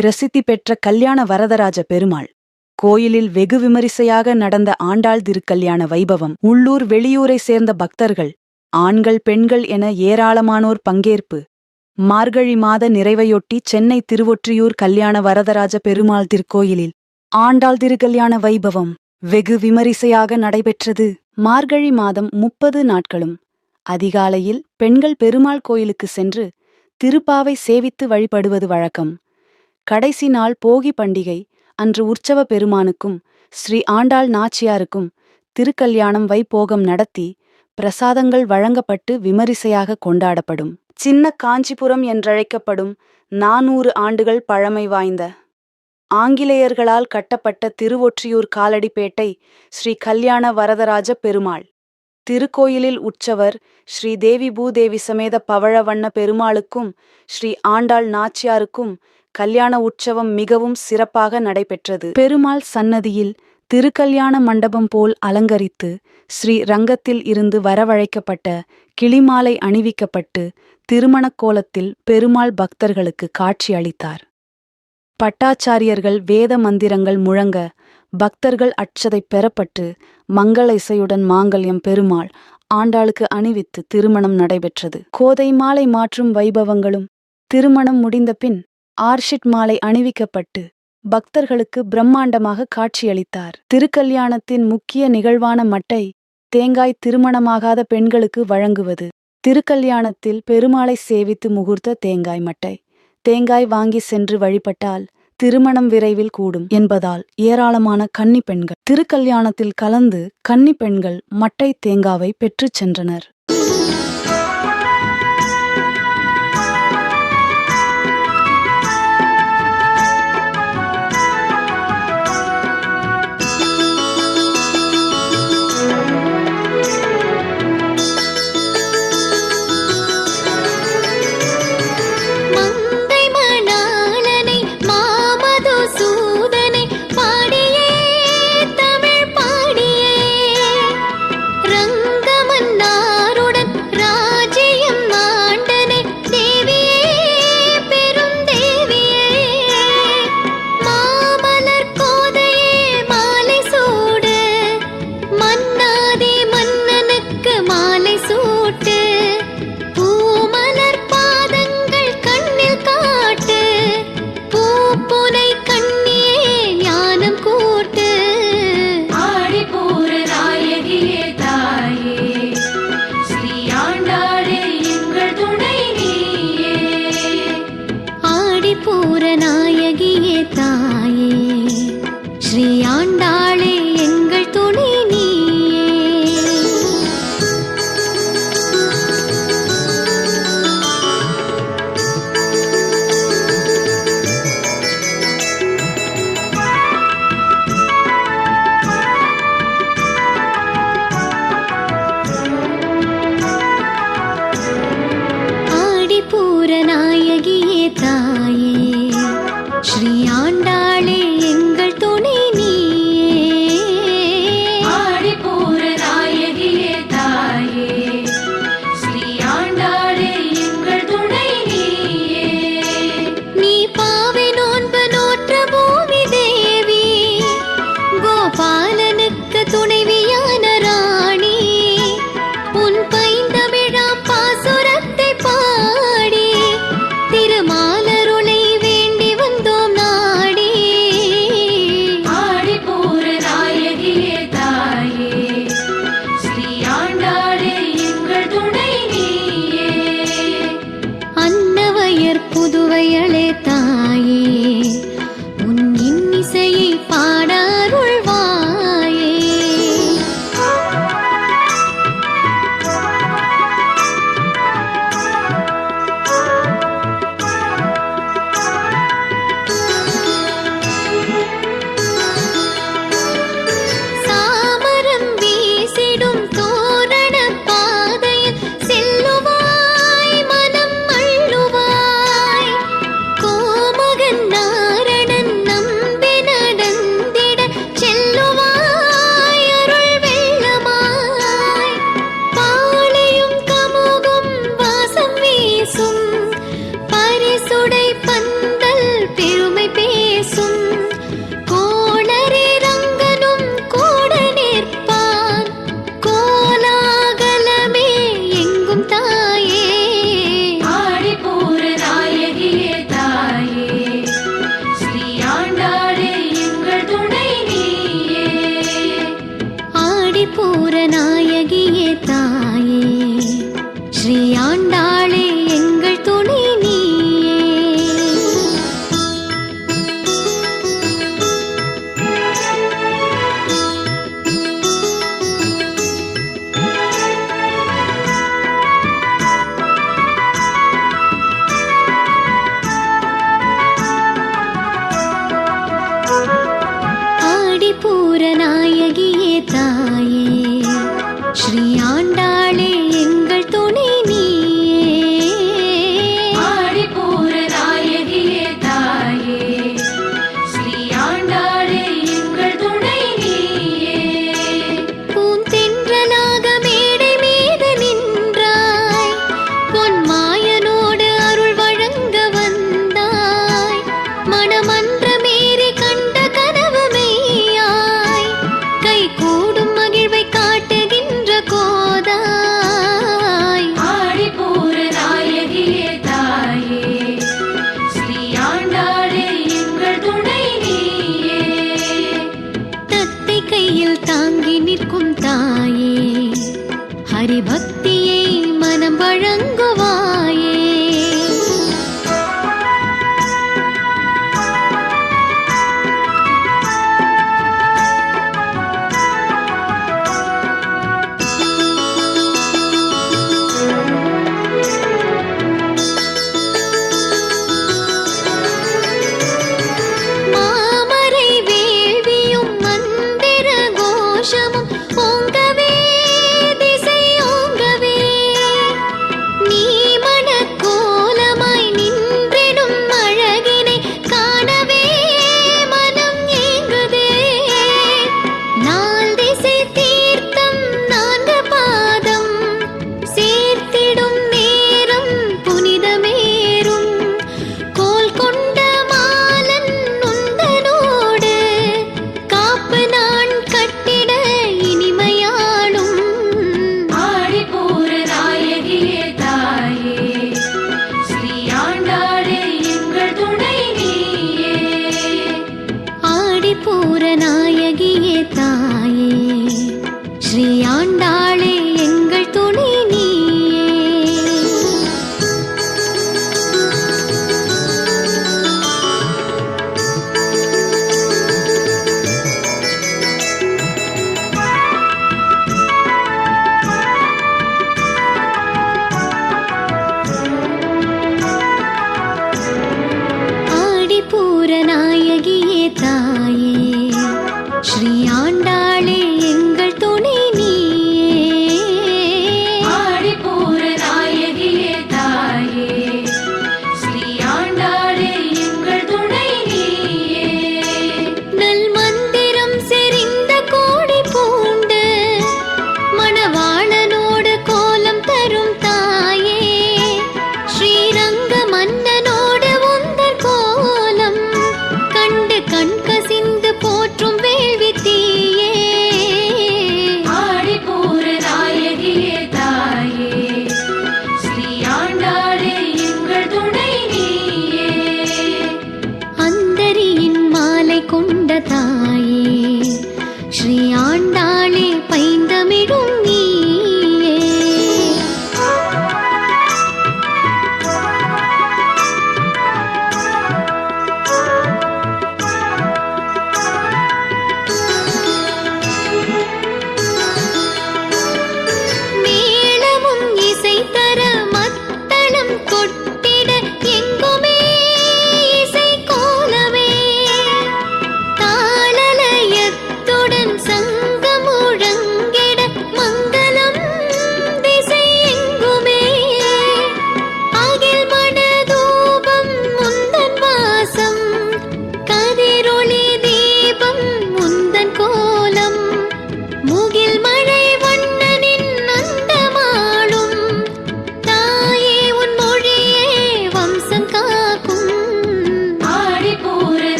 பிரசித்தி பெற்ற கல்யாண வரதராஜ பெருமாள். கோயிலில் வெகு விமரிசையாக நடந்த ஆண்டாள் திருக்கல்யாண வைபவம் உள்ளூர் வெளியூரை சேர்ந்த பக்தர்கள் ஆண்கள் பெண்கள் என ஏராளமானோர் பங்கேற்பு. மார்கழி மாத நிறைவையொட்டி சென்னை திருவொற்றியூர் கல்யாண வரதராஜ பெருமாள் திருக்கோயிலில் ஆண்டாள் திருக்கல்யாண வைபவம் வெகு விமரிசையாக நடைபெற்றது. மார்கழி மாதம் முப்பது நாட்களும். அதிகாலையில் பெண்கள் பெருமாள் கோயிலுக்கு சென்று திருப்பாவை சேவித்து வழிபடுவது வழக்கம். கடைசி நாள் போகி பண்டிகை அன்று உற்சவ பெருமானுக்கும் ஸ்ரீ ஆண்டாள் நாச்சியாருக்கும் திருக்கல்யாணம் வைபோகம் நடத்தி பிரசாதங்கள் வழங்கப்பட்டு விமரிசையாக கொண்டாடப்படும். சின்ன காஞ்சிபுரம் என்றழைக்கப்படும் நானூறு ஆண்டுகள் பழமை வாய்ந்த ஆங்கிலேயர்களால் கட்டப்பட்ட திருவொற்றியூர் காலடிப்பேட்டை ஸ்ரீ கல்யாண வரதராஜ பெருமாள். திருக்கோயிலில் உற்சவர் ஸ்ரீ தேவி பூதேவி சமேத பவழவண்ண பெருமாளுக்கும் ஸ்ரீ ஆண்டாள் நாச்சியாருக்கும் கல்யாண உற்சவம் மிகவும் சிறப்பாக நடைபெற்றது. பெருமாள் சன்னதியில் திருக்கல்யாண மண்டபம் போல் அலங்கரித்து ஸ்ரீ ரங்கத்தில் இருந்து வரவழைக்கப்பட்ட கிளிமாலை அணிவிக்கப்பட்டு திருமணக் கோலத்தில் பெருமாள் பக்தர்களுக்கு காட்சி அளித்தார். பட்டாச்சாரியர்கள் வேத மந்திரங்கள் முழங்க பக்தர்கள் அச்சதை பெறப்பட்டு மங்கள இசையுடன் மாங்கல்யம் பெருமாள் ஆண்டாளுக்கு அணிவித்து திருமணம் நடைபெற்றது. கோதை மாலை மாற்றும் வைபவங்களும் திருமணம் முடிந்த பின் ஆர்ஷிட் மாலை அணிவிக்கப்பட்டு பக்தர்களுக்கு பிரம்மாண்டமாக காட்சியளித்தார். திருக்கல்யாணத்தின் முக்கிய நிகழ்வான மட்டை தேங்காய் திருமணமாகாத பெண்களுக்கு வழங்குவது. திருக்கல்யாணத்தில் பெருமாளை சேவித்து முகூர்த்த தேங்காய் மட்டை. தேங்காய் வாங்கி சென்று வழிபட்டால் திருமணம் விரைவில் கூடும் என்பதால் ஏராளமான கன்னி பெண்கள். திருக்கல்யாணத்தில் கலந்து கன்னி பெண்கள் மட்டை தேங்காவை பெற்றுச் சென்றனர். ஆண்டாளே. なが హరిభక్తి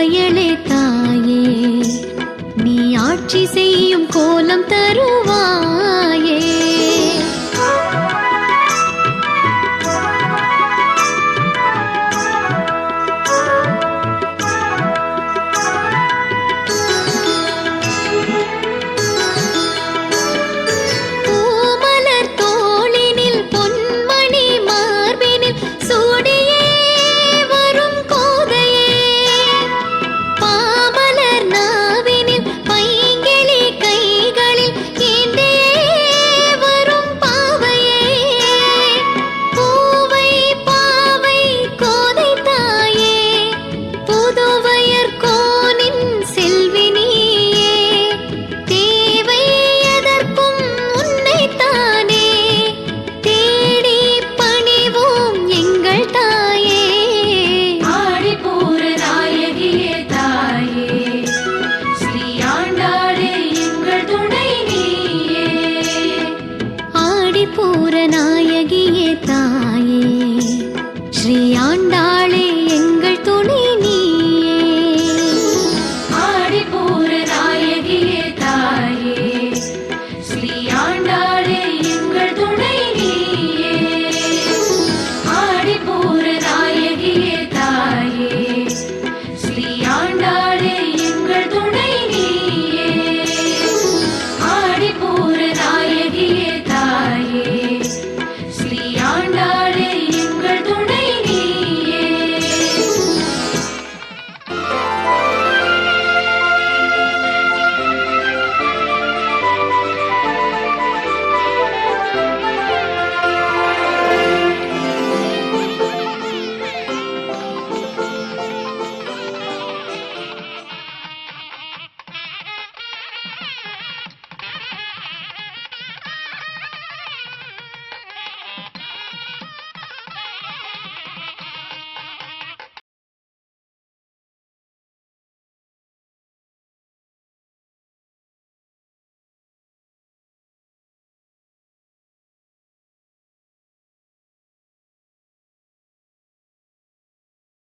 வயலே தாயே. நீ ஆட்சி செய்யும் கோலம் தருவாயே.